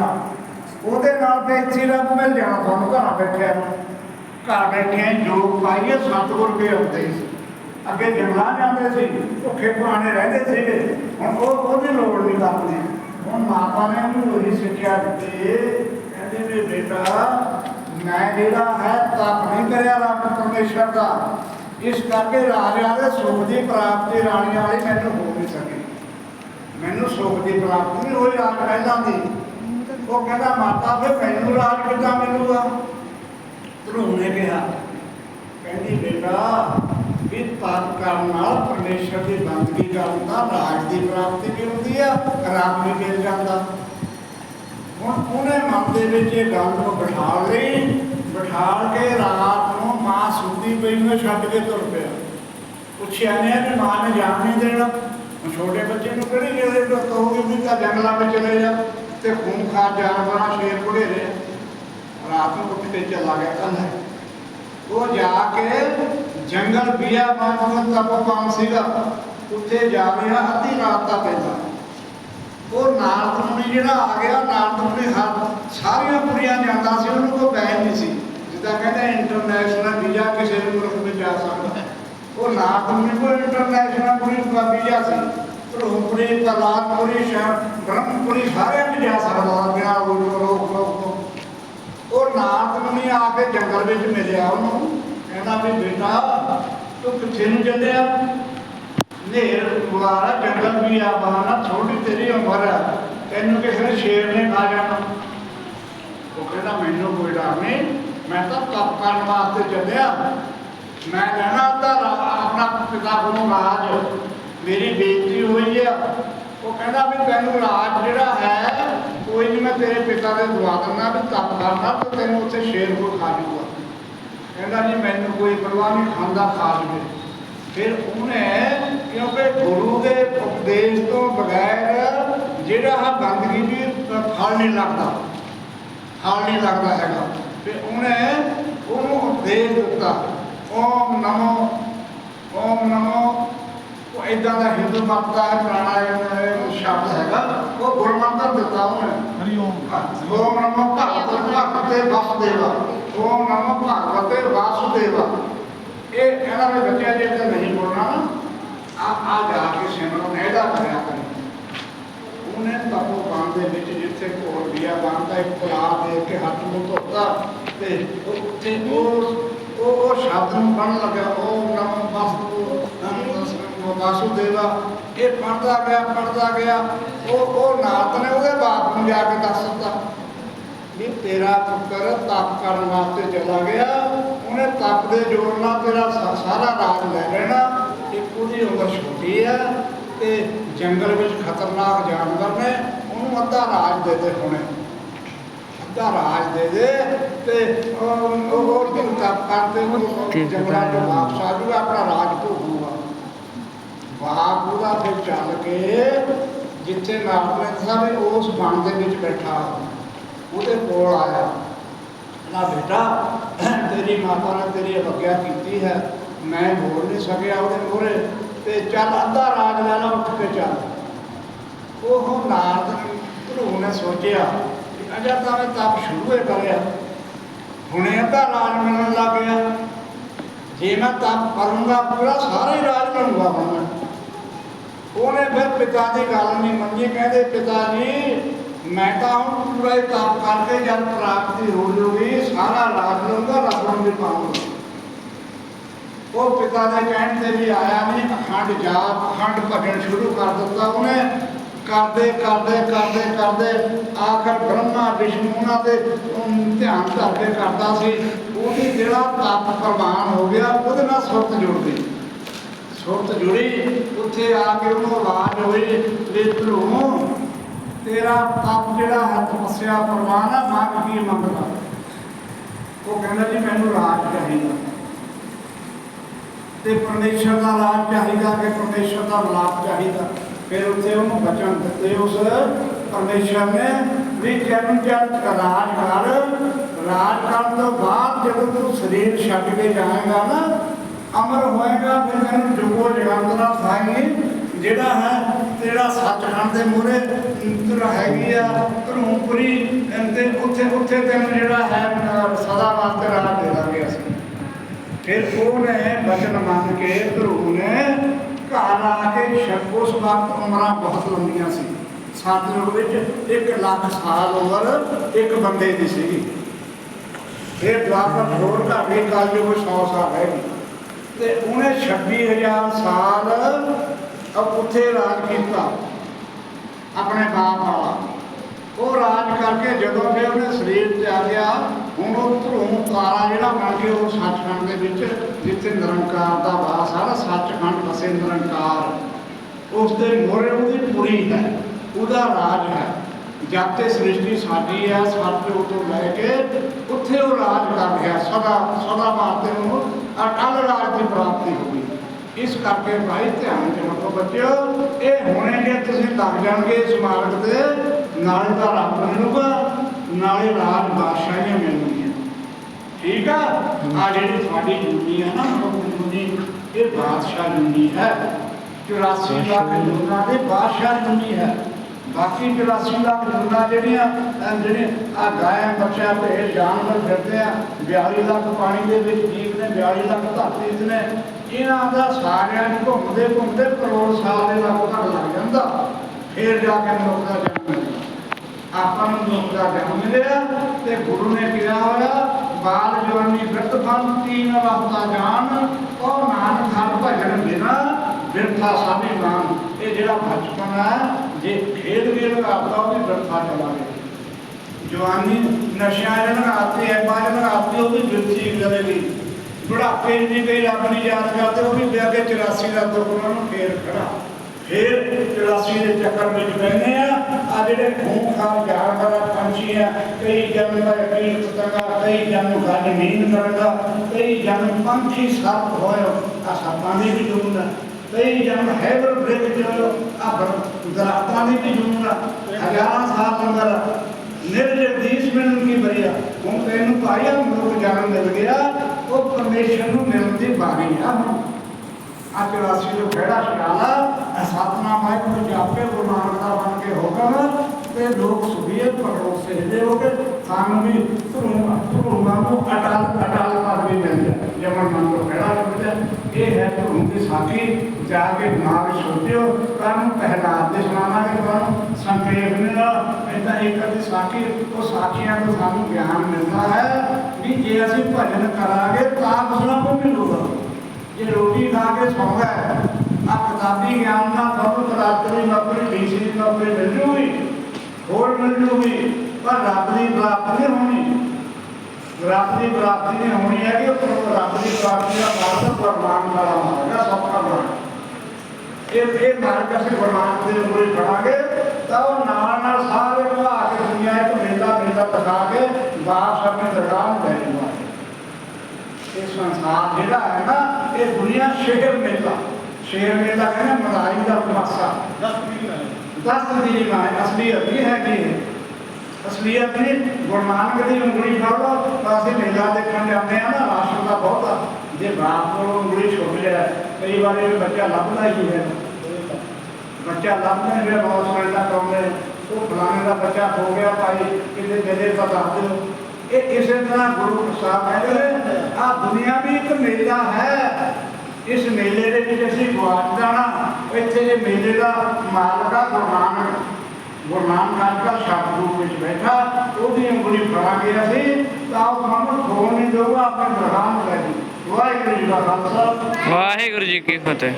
ਨਾਲ। ਉਹਦੇ ਨਾਲ ਤੇ ਇੱਥੇ ਰੱਬ ਮਿਲ ਜਾਣਾ ਤੁਹਾਨੂੰ ਘਰ ਬੈਠਿਆ। ਘਰ ਬੈਠੇ ਜੋ ਪਾਈਏ ਸਤਿਗੁਰ ਕੇ ਆਉਂਦੇ ਸੀ। ਅੱਗੇ ਜੰਗਲਾਂ ਜਾਂਦੇ ਸੀ, ਭੁੱਖੇ ਪੁਰਾਣੇ ਰਹਿੰਦੇ ਸੀਗੇ। ਹੁਣ ਉਹ ਉਹਦੀ ਲੋੜ ਨਹੀਂ ਕਰਦੇ ਹੁਣ ਮਾਤਾ ਨੇ ਉਹਨੂੰ ਉਹੀ ਸਿੱਖਿਆ ਦਿੱਤੀ। ਕਹਿੰਦੇ ਵੀ ਬੇਟਾ, ਮੈਂ ਜਿਹੜਾ ਹੈ ਤਪ ਨਹੀਂ ਕਰਿਆ ਰੱਬ ਪਰਮੇਸ਼ਰ ਦਾ। ਇਸ ਕਰਕੇ ਰਾਜਿਆਂ ਦੇ ਸੁਖ ਦੀ ਪ੍ਰਾਪਤੀ ਰਾਣੀ ਵਾਲੀ ਮੈਨੂੰ ਹੋ ਨਹੀਂ ਸਕੀ। ਮੈਨੂੰ ਸੁਖ ਦੀ ਪ੍ਰਾਪਤੀ ਨਹੀਂ ਹੋਈ ਰਾਜ ਪਹਿਲਾਂ ਦੀ। ਉਹ ਕਹਿੰਦਾ, ਮਾਤਾ, ਫਿਰ ਮੈਨੂੰ ਰਾਜ ਕਿੱਦਾਂ ਮਿਲੂਗਾ। ਧਰੂ ਨੇ ਕਿਹਾ। ਕਹਿੰਦੀ, ਬੇਟਾ, ਵੀ ਤਪ ਕਰਨ ਨਾਲ ਪਰਮੇਸ਼ਰ ਦੀ ਬੰਦਗੀ ਕਰਨ ਦਾ ਰਾਜ ਦੀ ਪ੍ਰਾਪਤੀ ਵੀ ਹੁੰਦੀ ਆ, ਰੱਬ ਵੀ ਮਿਲ ਜਾਂਦਾ। ਹੁਣ ਉਹਨੇ ਮਨ ਦੇ ਵਿੱਚ ਇਹ ਗੱਲ ਨੂੰ ਬਿਠਾ ਲਈ। ਬਿਠਾਲ ਕੇ ਰਾਤ ਨੂੰ ਮਾਂ ਸੁੱਤੀ ਪਈ ਨੂੰ ਛੱਡ ਕੇ ਤੁਰ ਪਿਆ। ਪੁੱਛਿਆ ਨੇ ਕਿ ਮਾਂ ਨੇ ਜਾਣ ਨਹੀਂ ਦੇਣਾ? ਛੋਟੇ ਬੱਚੇ ਨੂੰ ਕਿਹੜੀ ਜਿਹੜੇ ਤੋਂ ਵੀ ਤਾਂ ਜੰਗਲਾਂ ਵਿੱਚ ਚਲੇ ਜਾ। ਤੇ ਖੂਨ ਖਾ ਜਾਨਵਰਾਂ ਸ਼ੇਰ ਘੁੜੇਰੇ ਰਾਤ ਨੂੰ ਉੱਠ ਕੇ ਚਲਾ ਗਿਆ ਕੱਲਾ ਉਹ ਜਾ ਕੇ ਜੰਗਲ ਬਿਆ ਮਾਨ ਦਾ ਤਪੋਪਾਨ ਸੀਗਾ ਉੱਥੇ ਜਾ ਰਿਹਾ ਅੱਧੀ ਰਾਤ ਦਾ ਪੈਂਦਾ ਉਹ ਨਾਰਦ ਮੁਨੀ ਜਿਹੜਾ ਆ ਗਿਆ ਨਾਰਦ ਮੁਨੀ ਹਰ ਸਾਰੀਆਂ ਕੁੜੀਆਂ ਜਾਂਦਾ ਸੀ ਉਹਨੂੰ ਕੋਈ ਬੈਨ ਨਹੀਂ ਸੀ ਜਿੱਦਾਂ ਕਹਿੰਦੇ ਇੰਟਰਨੈਸ਼ਨਲ ਵੀਜ਼ਾ ਕਿਸੇ ਵੀ ਮੁਲਕ ਵਿੱਚ ਜਾ ਸਕਦਾ ਉਹ ਨਾਰਦ ਮੁਨੀ ਕੋਲ ਇੰਟਰਨੈਸ਼ਨਲ ਕੁੜੀ ਦਾ ਵੀਜ਼ਾ ਸੀ ਧਰੂਪੁਰੀ ਤਲਾਕਪੁਰੀ ਸ਼ਹਿਰ, ਬ੍ਰਹਮਪੁਰੀ ਸਾਰਿਆਂ ਵਿੱਚ ਜਾ ਸਕਦਾ ਬਿਨਾਂ ਉਹ ਰੋਕ ਰੋਕ ਤੋਂ ਆ ਕੇ ਜੰਗਲ ਵਿੱਚ ਮਿਲਿਆ ਉਹਨੂੰ। ਕਹਿੰਦਾ ਵੀ ਬੇਟਾ, ਤੂੰ ਕਿੱਥੇ ਨੂੰ ਚੱਲਿਆ। ਨੇਰ ਦੁਆਰਾ ਜੰਗਲ ਵੀ ਆ, ਬਹਾਨਾ ਥੋੜੀ ਤੇਰੀ ਉਮਰ ਹੈ ਤੈਨੂੰ ਕਿਸੇ ਨੇ ਸ਼ੇਰ ਨੇ ਖਾ ਜਾਣਾ। ਉਹ ਕਹਿੰਦਾ, ਮੈਨੂੰ ਕੋਈ ਡਰ ਨਹੀਂ। ਮੈਂ ਤਾਂ ਤਪ ਕਰਨ ਵਾਸਤੇ ਚੱਲਿਆ। ਮੈਂ ਲੈਣਾ ਤਾਂ ਆਪਣਾ ਪਿਤਾ ਕੋਲੋਂ ਰਾਜ ਮੇਰੀ ਬੇਇੱਜ਼ਤੀ ਹੋਈ ਆ। ਉਹ ਕਹਿੰਦਾ ਵੀ ਤੈਨੂੰ ਰਾਜ ਜਿਹੜਾ ਹੈ, ਕੋਈ ਨਹੀਂ ਮੈਂ ਤੇਰੇ ਪਿਤਾ ਦੇ ਦਵਾ ਦਿੰਦਾ, ਵੀ ਤਪ ਕਰਦਾ, ਤੇ ਤੈਨੂੰ ਉੱਥੇ ਸ਼ੇਰ ਕੋ ਖਾ ਜੂਗਾ ਕਹਿੰਦਾ ਜੀ, ਮੈਨੂੰ ਕੋਈ ਪਰਵਾਹ ਨਹੀਂ, ਖਾਂਦਾ ਖਾ ਜਵੇ। ਫਿਰ ਉਹਨੇ, ਕਿਉਂਕਿ ਗੁਰੂ ਦੇ ਉਪਦੇਸ਼ ਤੋਂ ਬਗੈਰ ਜਿਹੜਾ ਹੈ ਬੰਦਗੀ ਵੀ ਫਲ ਨਹੀਂ ਲੱਗਦਾ, ਫਲ ਨਹੀਂ ਲੱਗਦਾ ਹੈਗਾ। ਤੇ ਉਹਨੇ ਉਹਨੂੰ ਉਪਦੇਸ਼ ਦਿੱਤਾ, ਓਮ ਨਮੋ ਓਮ ਨਮੋ ਇਦਾਂ ਦਾ ਹਿੰਦੂ ਮਤ ਦਾ ਹੈ ਪ੍ਰਾਣਾਯਾਮ ਸ਼ਬਦ ਹੈਗਾ ਉਹ ਗੁਰਮੰਤਰ ਦਿੱਤਾ ਉਹਨੇ। ਹਰੀ ਓਮ। ਓਮ ਨਮੋ ਭਗਵਤੇ ਭਗਵਤੇ ਵਾਸੁਦੇਵਾ। ਓਮ ਨਮੋ ਭਗਵਤੇ ਵਾਸੁਦੇਵਾ। ਇਹ ਇਹਨਾਂ ਦੇ ਬੱਚਿਆਂ ਜੇ ਤੇ ਨਹੀਂ ਬੋਲਣਾ। ਆ ਆ ਜਾ ਕੇ ਸਿਮਰਨ ਇਹਦਾ ਕਰਿਆ ਕਰੀ ਉਹਨੇ ਤਪੋ ਬਾਣ ਦੇ ਵਿੱਚ ਜਿੱਥੇ ਘੋੜ ਲਿਆ ਬਾਣ ਦਾ ਇੱਕ ਪਲਾਰ ਦੇ ਕੇ ਹੱਥ ਨੂੰ ਧੋਤਾ ਤੇ ਉੱਥੇ ਉਹ ਉਹ ਉਹ ਸ਼ਬਦ ਨੂੰ ਪੜਨ ਲੱਗਾ ਵਾਸੁ ਵਾਸੁਦੇਵਾ ਇਹ ਪੜਦਾ ਗਿਆ ਪੜਦਾ ਗਿਆ ਉਹ ਉਹ ਨਾਤ ਨੇ ਉਹਦੇ ਬਾਪ ਨੂੰ ਜਾ ਕੇ ਦੱਸ ਦਿੱਤਾ। ਵੀ ਤੇਰਾ ਪੁੱਤਰ ਤਪ ਕਰਨ ਵਾਸਤੇ ਚਲਾ ਗਿਆ। ਉਹਨੇ ਤਪ ਦੇ ਜੋਰ ਨਾਲ ਤੇਰਾ ਸਾਰਾ ਰਾਜ ਲੈ ਲੈਣਾ। ਇੱਕ ਉਹਦੀ ਉਮਰ ਛੋਟੀ ਆ ਤੇ ਜੰਗਲ ਵਿੱਚ ਖਤਰਨਾਕ ਜਾਨਵਰ ਨੇ ਉਹਨੂੰ ਅੱਧਾ ਰਾਜ ਦੇ ਦੇ ਹੁਣੇ। ਅੱਧਾ ਰਾਜ ਦੇ ਦੇ ਤੇ ਉਹ ਉਹ ਤਪ ਕਰਦੇ ਉਹ ਜੰਗਲਾਂ ਤੋਂ ਵਾਪਸ ਆ ਜੂਗਾ ਆਪਣਾ ਰਾਜ ਭੋਗੂਗਾ ਬਾਪ ਉਹਦਾ ਫਿਰ ਚੱਲ ਕੇ ਜਿੱਥੇ ਨਾਰਦ ਸਾਹਿਬ ਉਸ ਬਣ ਦੇ ਵਿੱਚ ਬੈਠਾ, ਉਹਦੇ ਕੋਲ ਆਇਆ। ਨਾ ਬੇਟਾ, ਤੇਰੀ ਮਾਤਾ ਨੇ ਤੇਰੀ ਅਵਗਿਆ ਕੀਤੀ ਹੈ। ਮੈਂ ਬੋਲ ਨਹੀਂ ਸਕਿਆ ਉਹਦੇ ਮੂਹਰੇ ਤੇ ਚੱਲ ਅੱਧਾ ਰਾਜ ਲੈ ਲਾ, ਉੱਠ ਕੇ ਚੱਲ। ਉਹ ਨਾਰਦ ਧਰੂ ਨੇ ਸੋਚਿਆ ਕਿ ਅਜਾ ਤਾਂ ਮੈਂ ਤਪ ਸ਼ੁਰੂ ਹੀ ਕਰਿਆ ਹੁਣੇ ਅੱਧਾ ਰਾਜ ਮਿਲਣ ਲੱਗ ਗਿਆ। ਜੇ ਮੈਂ ਤਪ ਕਰੂੰਗਾ, ਪੂਰਾ ਸਾਰਾ ਹੀ ਰਾਜ ਬਣੂਗਾ ਹੁਣ ਉਹਨੇ ਫਿਰ ਪਿਤਾ ਦੀ ਗੱਲ ਨਹੀਂ ਮੰਨੀ, ਕਹਿੰਦੇ ਪਿਤਾ ਜੀ, ਮੈਂ ਤਾਂ ਹੁਣ ਪੂਰਾ ਹੀ ਤਪ ਕਰਕੇ ਜਦ ਪ੍ਰਾਪਤੀ ਹੋ ਜੂਗੀ, ਸਾਰਾ ਰਾਜ ਲਊਂਗਾ, ਰੱਬ ਨੂੰ ਵੀ ਪਾਉਂਗਾ ਉਹ ਪਿਤਾ ਦੇ ਕਹਿਣ ਤੇ ਵੀ ਆਇਆ ਨਹੀਂ, ਅਖੰਡ ਜਾਪ, ਅਖੰਡ ਭਜਨ ਸ਼ੁਰੂ ਕਰ ਦਿੱਤਾ ਉਹਨੇ। ਕਰਦੇ ਕਰਦੇ ਕਰਦੇ ਕਰਦੇ, ਆਖਰ ਬ੍ਰਹਮਾ, ਵਿਸ਼ਨੂੰ ਉਹਨਾਂ ਦੇ ਧਿਆਨ ਧਰ ਕੇ ਕਰਦਾ ਸੀ। ਉਹਦੀ ਜਿਹੜਾ ਤਪ ਪ੍ਰਵਾਨ ਹੋ ਗਿਆ, ਉਹਦੇ ਨਾਲ ਸੁਰਤ ਜੁੜ ਗਈ। ਸੁਰਤ ਜੁੜੀ। ਉੱਥੇ ਆ ਕੇ ਉਹਨੂੰ ਆਵਾਜ਼ ਹੋਈ ਵੀ ਧਰੂ ਤੇਰਾ ਤਪ ਜਿਹੜਾ ਹੈ ਤਪੱਸਿਆ ਪ੍ਰਵਾਨ ਆ ਕੀ ਮੰਗਦਾ? ਉਹ ਕਹਿੰਦਾ ਜੀ, ਮੈਨੂੰ ਰਾਜ ਚਾਹੀਦਾ। ਤੇ ਪਰਮੇਸ਼ਰ ਦਾ ਰਾਜ ਚਾਹੀਦਾ ਕਿ ਪਰਮੇਸ਼ਰ ਦਾ ਲਾਭ ਚਾਹੀਦਾ। ਫਿਰ ਉੱਥੇ ਉਹਨੂੰ ਬਚਨ ਦਿੱਤੇ ਉਸ ਪਰਮੇਸ਼ਰ ਨੇ ਵੀ ਜਨਮ ਜਨ ਰਾਜ ਕਰ। ਰਾਜ ਕਰਨ ਤੋਂ ਬਾਅਦ ਜਦੋਂ ਤੂੰ ਸਰੀਰ ਛੱਡ ਕੇ ਜਾਏਗਾ ਨਾ ਅਮਰ ਹੋਏਗਾ, ਫਿਰ ਤੈਨੂੰ ਜੁਗੋ ਜਗੰਤਰਾ ਸਾਈ ਜਿਹੜਾ ਹੈ, ਤੇਰਾ ਸੱਚਖੰਡ ਦੇ ਮੂਹਰੇ ਤੇਰਾ ਹੈਗੀ ਆ ਧਰੂਪੁਰੀ ਉੱਥੇ ਉੱਥੇ ਤੈਨੂੰ ਜਿਹੜਾ ਹੈ ਸਦਾ ਵਾਸਤੇ ਰਾਜ ਦੇ ਦਾਂਗੇ ਅਸੀਂ। ਫਿਰ ਉਹਨੇ ਬਚਨ ਮੰਨ ਕੇ ਧਰੂ ਨੇ ਘਰ ਆ ਕੇ ਉਸ ਵਕਤ ਉਮਰਾਂ ਬਹੁਤ ਲੰਬੀਆਂ ਸੀ। ਸਤਿਯੁਗ ਵਿੱਚ 1 ਲੱਖ ਸਾਲ ਉਮਰ ਇੱਕ ਬੰਦੇ ਦੀ ਸੀਗੀ। ਫਿਰ ਦੁਆਪਰ ਛੋੜ ਘਰ ਦੀ ਕੱਲ ਜੋ 100 ਸਾਲ ਹੈ ਤੇ ਉਹਨੇ 26000 ਸਾਲ ਉੱਥੇ ਰਾਜ ਕੀਤਾ, ਆਪਣੇ ਬਾਪ ਵਾਲਾ ਉਹ ਰਾਜ ਕਰਕੇ ਜਦੋਂ ਫਿਰ ਉਹਨੇ ਸਰੀਰ ਤੇ ਆ ਗਿਆ, ਹੁਣ ਉਹ ਧਰੂਮ ਤਾਰਾ ਜਿਹੜਾ ਬਣ ਕੇ ਉਹ ਸੱਚਖੰਡ ਦੇ ਵਿੱਚ, ਜਿੱਥੇ ਨਿਰੰਕਾਰ ਦਾ ਵਾਸ ਆ ਨਾ ਸੱਚਖੰਡ ਵਸੇ ਨਿਰੰਕਾਰ। ਉਸ ਦੇ ਮੋਰੇ ਉਹਦੀ ਪੁਰੀ ਹੈ, ਉਹਦਾ ਰਾਜ ਹੈ। ਜਦ ਤੇ ਸ੍ਰਿਸ਼ਟੀ ਸਾਡੀ ਹੈ ਸਤਿਯੁਗ ਤੋਂ ਲੈ ਕੇ ਉੱਥੇ ਉਹ ਰਾਜ ਕਰ ਰਿਹਾ ਸਦਾ ਸਦਾ ਵਾਸਤੇ ਉਹਨੂੰ ਅਟਲ ਰਾਜ ਦੀ ਪ੍ਰਾਪਤੀ ਹੋ ਗਈ। ਇਸ ਕਰਕੇ ਭਾਈ ਧਿਆਨ ਚ ਰੱਖੋ ਬੱਚਿਓ ਇਹ ਹੁਣੇ ਜੇ ਤੁਸੀਂ ਲੱਗ ਜਾਣਗੇ ਇਸ ਮਾਰਗ ਤੇ ਨਾਲੇ ਤਾਂ ਰੱਬ ਮਿਲੂਗਾ ਨਾਲੇ ਰਾਜ ਬਾਦਸ਼ਾਹੀਆਂ ਮਿਲਣਗੀਆਂ। ਠੀਕ ਆ? ਆ ਜਿਹੜੀ ਤੁਹਾਡੀ ਜੁਨੀ ਹੈ ਨਾ ਜੁਨੀ ਇਹ ਬਾਦਸ਼ਾਹ ਜੁਨੀ ਹੈ। 84 ਲੱਖ ਜੁਨਾ ਦੇ ਬਾਦਸ਼ਾਹ ਜੁਨੀ ਹੈ। ਬਾਕੀ 84 ਲੱਖ ਜਿਹੜੀਆਂ, ਅਹ ਜਿਹੜੇ ਆ ਗਾਇ ਬੱਚਾ ਭੇਡ ਜਾਨਵਰ ਫਿਰਦੇ ਆ 42 ਲੱਖ ਪਾਣੀ ਦੇ ਵਿੱਚ ਜੀਵ ਨੇ 42 ਲੱਖ ਧਰਤੀ 'ਚ ਨੇ, ਇਹਨਾਂ ਦਾ ਸਾਰਿਆਂ ਨੂੰ ਘੁੰਮਦੇ ਘੁੰਮਦੇ ਕਰੋੜ ਸਾਲ ਦੇ ਲੱਗ ਘੜ ਲੱਗ ਜਾਂਦਾ। ਫੇਰ ਜਾ ਕੇ ਮਨੁੱਖ ਦਾ ਜਨਮ ਮਿਲਦਾ ਆਪਾਂ ਨੂੰ ਮਨੁੱਖ ਦਾ ਜਨਮ ਮਿਲਿਆ ਤੇ ਗੁਰੂ ਨੇ ਕਿਹਾ ਹੋਇਆ, ਬਾਲ ਜਵਾਨੀ ਬਿਰਤ ਫਲ ਤੀਨ ਵਕਤਾ ਜਾਣ, ਉਹ ਨਾਨਕ ਹਰ ਭਜਨ ਬਿਨਾ ਬਿਰਥਾ ਸਾਬੀ ਨਾਮ, ਇਹ ਜਿਹੜਾ ਬਚਪਨ ਹੈ ਜੇ ਖੇਡ ਵੀ ਲਗਾਤਾ ਉਹ ਵੀ ਬਿਰਥਾ ਚਲਾ ਗਿਆ ਜਵਾਨੀ ਨਸ਼ਿਆਂ ਦੇ ਲਗਾਤੇ ਐ ਬਾਜ ਲਗਾਤੇ ਉਹ ਵੀ ਬਿਰਥੀ ਕਰੇਗੀ ਬੁਢਾਪੇ ਦੀ ਵੀ ਰੱਬ ਨਹੀਂ ਯਾਦ ਕਰਦੇ, ਉਹ ਵੀ ਵਿਆਹ ਕੇ 84 ਦਾ ਦੁੱਖ ਉਹਨਾਂ ਨੂੰ ਫੇਰ ਖੜਾ। ਫਿਰ 84 ਦੇ ਚੱਕਰ ਵਿੱਚ ਬੈਠੇ ਆ ਆ ਜਿਹੜੇ ਖੂਨ ਖਾਰ ਯਾਰ ਖਰਾ ਪੰਛੀ ਆ, ਕਈ ਜਨਮ ਦਾ ਯਕੀਨ ਪਤੰਗਾ ਕਈ ਜਨਮ ਗੱਜ ਨੀਂਦ ਕਰਦਾ ਕਈ ਜਨਮ ਪੰਛੀ ਸੱਪ ਹੋਇਓ ਆ ਸੱਪਾਂ ਦੀ ਵੀ ਜੂਨ ਕਈ ਜਨਮ ਹੈਦਰ ਬ੍ਰਿਕ ਜੋ ਆ ਦਰਖਤਾਂ ਦੀ ਵੀ ਜੂਨ ਹਜ਼ਾਰਾਂ ਸਾਲ ਅੰਦਰ ਨਿਰਜਦੀਸ਼ ਮਿਲਣ ਕੀ ਬਰੀਆ, ਹੁਣ ਤੈਨੂੰ ਭਾਈਆ ਮਨੁੱਖ ਜਨਮ ਮਿਲ ਗਿਆ, ਉਹ ਪਰਮੇਸ਼ਰ ਨੂੰ ਮਿਲਣ ਦੀ ਬਾਰੀ ਆ ਹੁਣ। ਅੱਜ ਰਾਸੀ ਨੂੰ ਖੜਾ ਸ਼ਿਆਲਾ ਸਤਨਾਮ ਵਾਹਿਗੁਰੂ ਜਾਪੇ ਗੁਰੂ ਨਾਨਕ ਦਾ ਬਣ ਕੇ ਹੁਕਮ ਤੇ ਲੋਕ ਸੁਭੀਏ ਪਰੋ ਸਹਿਜੇ ਹੋ ਕੇ ਸਾਨੂੰ ਵੀ ਧਰੂਮ ਧਰੂਮਾਂ ਨੂੰ ਅਟਲ ਅਟਲ ਪਦਵੀ ਮਿਲ ਜਾਏ ਜਮਨ ਮਨ ਤੋਂ ਖੜਾ ਇਹ ਹੈ ਧਰੂਮ ਦੀ ਸਾਖੀ ਜਾ ਕੇ ਦਿਮਾਗ ਵਿੱਚ ਸੋਚਿਓ ਪਹਿਲਾ ਦੇ ਸੁਣਾਵਾਂਗੇ ਤੁਹਾਨੂੰ ਸੰਖੇਪ ਨਾਲ ਇਦਾਂ ਇੱਕ ਅੱਧੀ ਸਾਖੀ ਉਹ ਸਾਖੀਆਂ ਤੋਂ ਸਾਨੂੰ ਗਿਆਨ ਮਿਲਦਾ ਹੈ ਵੀ ਜੇ ਅਸੀਂ ਭਜਨ ਕਰਾਂਗੇ ਤਾਂ ਕੁਛ ਕੋ ਮਿਲੂਗਾ ਜੇ ਰੋਟੀ ਖਾ ਕੇ ਸੌਂਦਾ ਹੈ ਆ ਕਿਤਾਬੀ ਗਿਆਨ ਦਾ ਬਹੁਤ ਰਾਤਰੀ ਨੌਕਰੀ, ਡੀਸੀ ਨੌਕਰੀ ਮਿਲ ਜੂਗੀ, ਹੋਰ ਮਿਲ ਜੂਗੀ, ਪਰ ਰੱਬ ਦੀ ਰੱਬ ਦੀ ਪ੍ਰਾਪਤੀ ਨਹੀਂ ਹੋਣੀ ਹੈ ਕਿ ਉਹ ਰੱਬ ਦੀ ਪ੍ਰਾਪਤੀ ਦਾ ਮਾਰਗ ਪ੍ਰਮਾਣ ਵਾਲਾ ਹੋਵੇਗਾ ਸਭ ਪ੍ਰਮਾਣ ਇਹ ਇਹ ਮਾਰਗ ਅਸੀਂ ਪ੍ਰਮਾਣ ਦੇ ਉੱਪਰ ਖੜਾਂਗੇ ਤਾਂ ਉਹ ਨਾਲ ਨਾਲ ਸਾਰੇ ਭਾ ਕੇ ਦੁਨੀਆ ਇੱਕ ਮੇਲਾ ਮੇਲਾ ਦਿਖਾ ਕੇ ਵਾਪਸ ਆਪਣੇ ਦਰਗਾਹ ਨੂੰ ਲੈ ਜਾਊਗਾ ਇਹ ਸੰਸਾਰ ਜਿਹੜਾ ਹੈ ਨਾ ਇਹ ਦੁਨੀਆ ਸ਼ਹਿਰ ਮੇਲਾ ਸ਼ਹਿਰ ਮੇਲਾ ਕਹਿੰਦੇ ਮਦਾਈ ਦਾ ਤਮਾਸ਼ਾ 10 ਦੀ ਮਾਂ ਅਸਲੀਅਤ ਇਹ ਹੈ ਕਿ ਅਸਲੀਅਤ ਨਹੀਂ ਗੁਰੂ ਨਾਨਕ ਦੀ ਉਂਗਲੀ ਫੜ ਲਓ, ਤਾਂ ਅਸੀਂ ਮੇਲਾ ਦੇਖਣ ਜਾਂਦੇ ਆ ਨਾ ਰਾਸ਼ਨ ਦਾ ਬਹੁਤ ਜੇ ਬਾਪ ਕੋਲ ਉਂਗਲੀ ਛੁੱਟ ਜਾਏ, ਕਈ ਵਾਰ ਇਹ ਬੱਚਾ ਲੱਭਦਾ ਹੀ ਹੈ। ਬੱਚਾ ਲੱਭਦਾ ਜਿਹੜਾ ਬਹੁਤ ਸਾਰੇ ਕੰਮ ਹੈ। ਉਹ ਫਲਾਣੇ ਦਾ ਬੱਚਾ ਹੋ ਗਿਆ ਭਾਈ, ਕਿਤੇ ਮੇਰੇ ਪਤਾ ਦਿਓ। ਇਹ ਇਸੇ ਤਰ੍ਹਾਂ ਗੁਰੂ ਸਾਹਿਬ ਕਹਿੰਦੇ ਆ ਦੁਨੀਆ ਵੀ ਇੱਕ ਮੇਲਾ ਹੈ। ਇਸ ਮੇਲੇ ਦੇ ਵਿੱਚ ਅਸੀਂ ਗਵਾਚ ਜਾਣਾ ਇੱਥੇ ਇਹ ਮੇਲੇ ਦਾ ਮਾਲਕ ਆ ਗੁਰੂ ਨਾਨਕ ਗੁਰੂ ਨਾਨਕ ਅੱਜ ਦਾ ਸ਼ਬਦ ਰੂਪ ਵਿੱਚ ਬੈਠਾ ਉਹਦੀ ਉਂਗਲੀ ਫੜਾਂਗੇ ਅਸੀਂ ਤਾਂ ਉਹ ਸਾਨੂੰ ਖੋਣ ਨਹੀਂ ਦੇਊਗਾ ਆਪਣੇ ਦਰਗਾਹ ਨੂੰ ਲੈ ਜੀ ਵਾਹਿਗੁਰੂ ਜੀ ਦਾ ਖਾਲਸਾ ਵਾਹਿਗੁਰੂ ਜੀ ਕੀ ਫਤਿਹ।